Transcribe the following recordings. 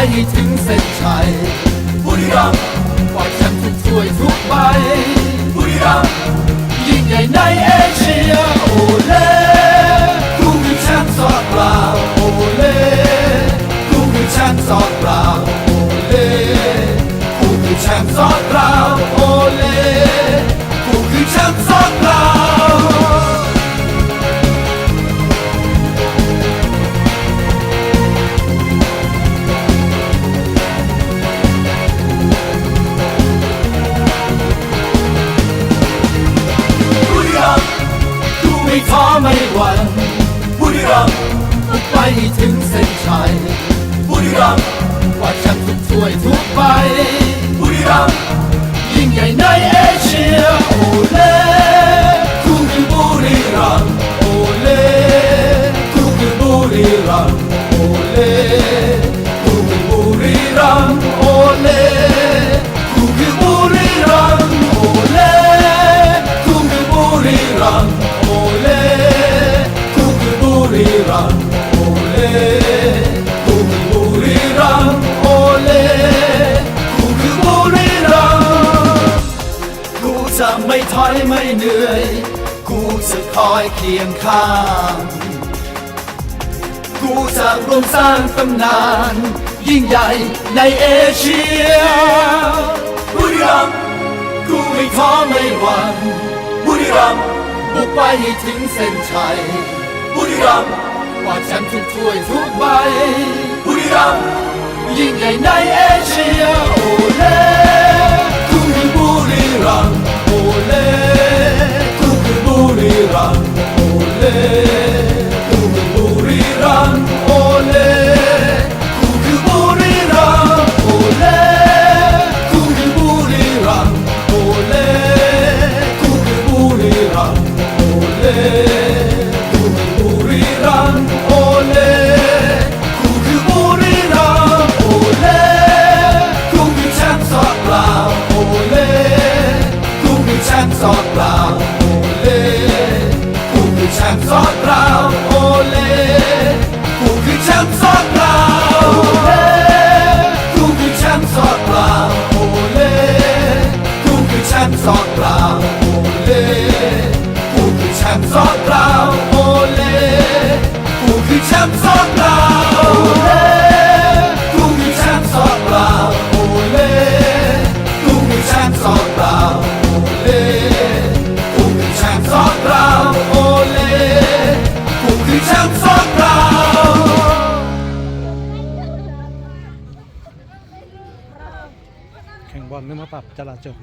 ให้ถึงเส้นชัยบุรีรัมย์ปล่อยแชมป์ทุกถ้วยทุกใบบุรีรัมย์ยิ่งใหญ่ในเอเชียโอเล่กูคือแชมป์สอดเปล่าโอเล่กูคือแชมป์สอดเปล่าโอเล่กูคือแชมป์สอดเปล่าโอเล่ วันบุรีรัมย์ไปถึงเส้น เคียงข้าง กูจะร่วมสร้างตำนาน ยิ่งใหญ่ในเอเชียบุรีรัมย์กูไม่ท้อไม่หวั่นบุรีรัมย์บุกไปถึงเส้นชัยบุรีรัมย์กว่าแชมป์ทุกถ้วยทุกใบบุรีรัมย์ยิ่งใหญ่ในเอเชียโอเล่กูมีบุรีรัมย์โอเล่ booty run, ole, do the booty run. চাপা চলাচল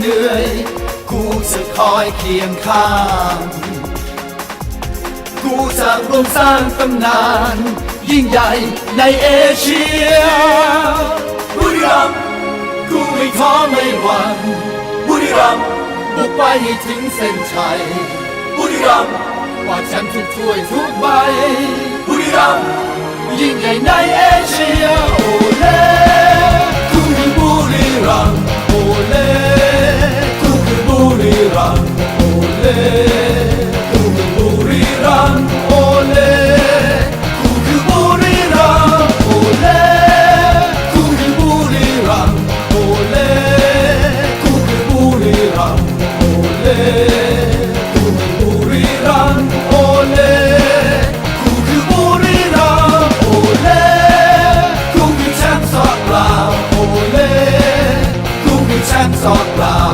เหนื่อย กูจะคอยเคียงข้าง กูจะร่วมสร้างตำนาน ยิ่งใหญ่ในเอเชียบุรีรัมย์กูไม่ท้อไม่หวั่นบุรีรัมย์บุกไปถึงเส้นชัยบุรีรัมย์กว่าแชมป์ทุกถ้วยทุกใบบุรีรัมย์ยิ่งใหญ่ในเอเชียโอเล่กูยิ่บุรีรัมย์ 몰래 꿈을 부리라 몰래. นสอนกล่า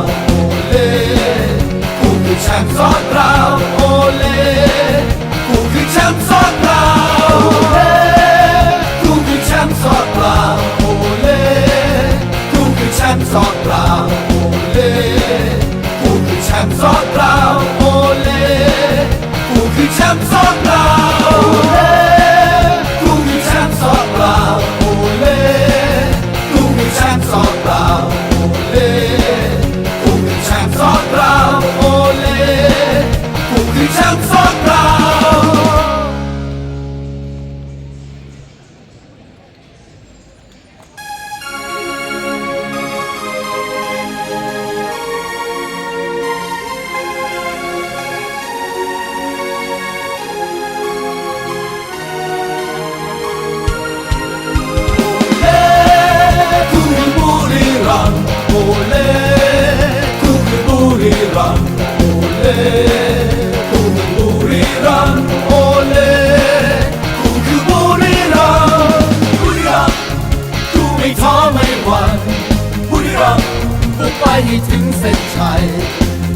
ให้ถึงเส้นชัย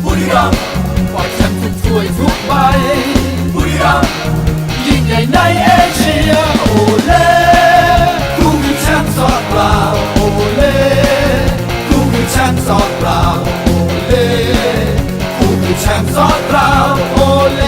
บุรีรัมย์ปล่อทุกถ้วยทุกใบบุรีรัมยิ่งใหในเอเชียโอเล่กูคือแชมสอดเปล่าโอเล่กูคือแชมป์สอดเปล่า แชมป์สอนเราโอเล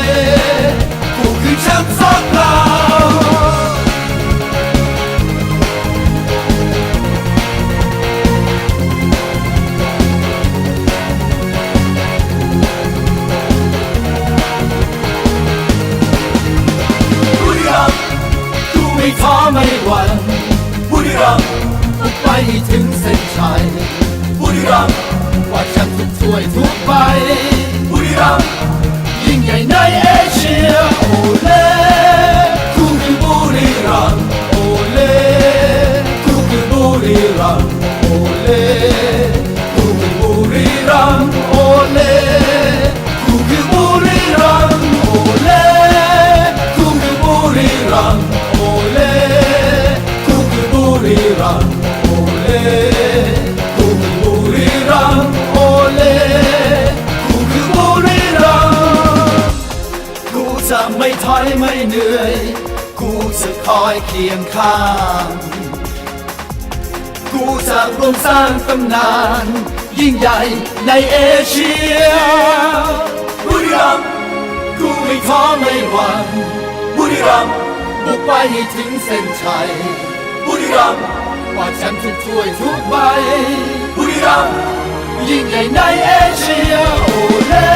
ไม่ถอยไม่เหนื่อย กูจะคอยเคียงข้าง กูจะร่วมสร้างตำนาน ยิ่งใหญ่ในเอเชียบุรีรัมย์กูไม่ท้อไม่หวั่นบุรีรัมย์บุกไปให้ถึงเส้นชัยบุรีรัมย์กว่าฉันทุกถ้วยทุกใบบุรีรัมย์ยิ่งใหญ่ในเอเชียโอเล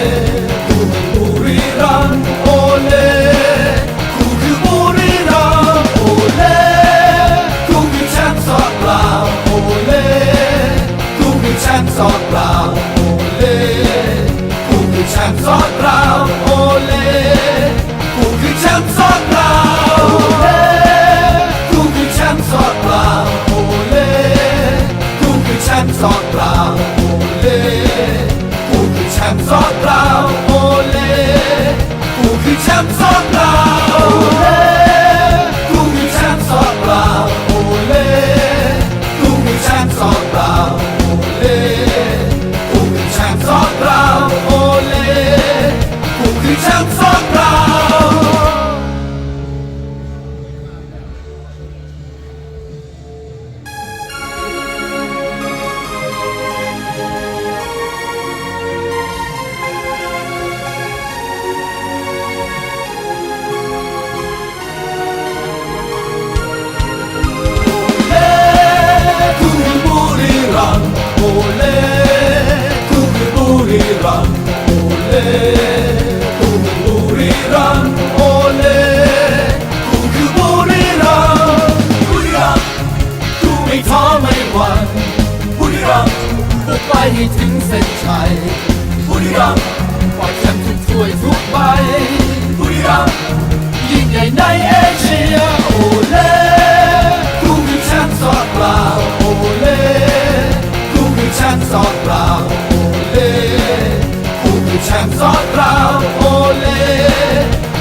กเราโอเล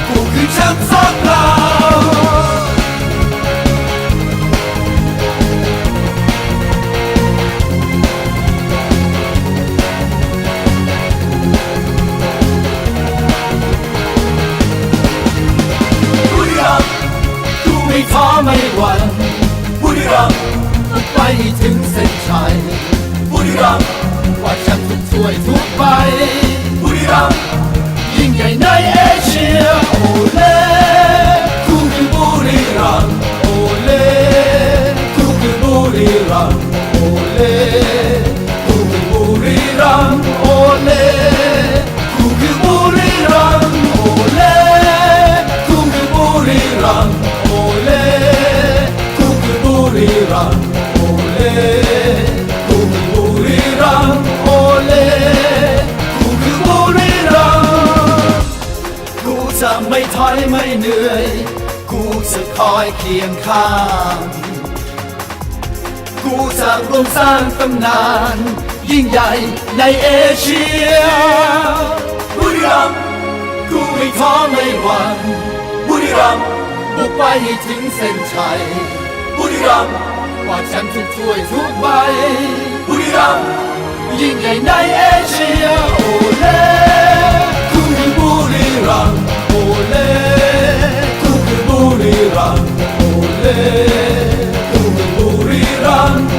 กูคือแชมป์ซักเราบุรีรัมย์กูไม่ท้อไม่หวั่นบุรีรัมย์ต้องไปให้ถึงเส้นชัยบุรีรัมย์ ย์โอเล่คู่คือบุรีรัมย์กูจะไม่ถอยไม่เหนื่อย กูจะคอยเคียงข้าง กูจะร่วมสร้างตำนาน ยิ่งใหญ่ในเอเชียบุรีรัมย์กูไม่ท้อไม่หวั่นบุรีรัมย์ ลูกไปให้ถึงเส้นชัย บุรีรัมย์กว่าแชมป์ทุกถ้วยทุกใบ บุรีรัมย์ยิ่งใหญ่ในเอเชียโอเล่คู่คือบุรีรัมย์โอเล่คู่คือบุรีรัมย์โอเล่คู่คือบุรีรัมย์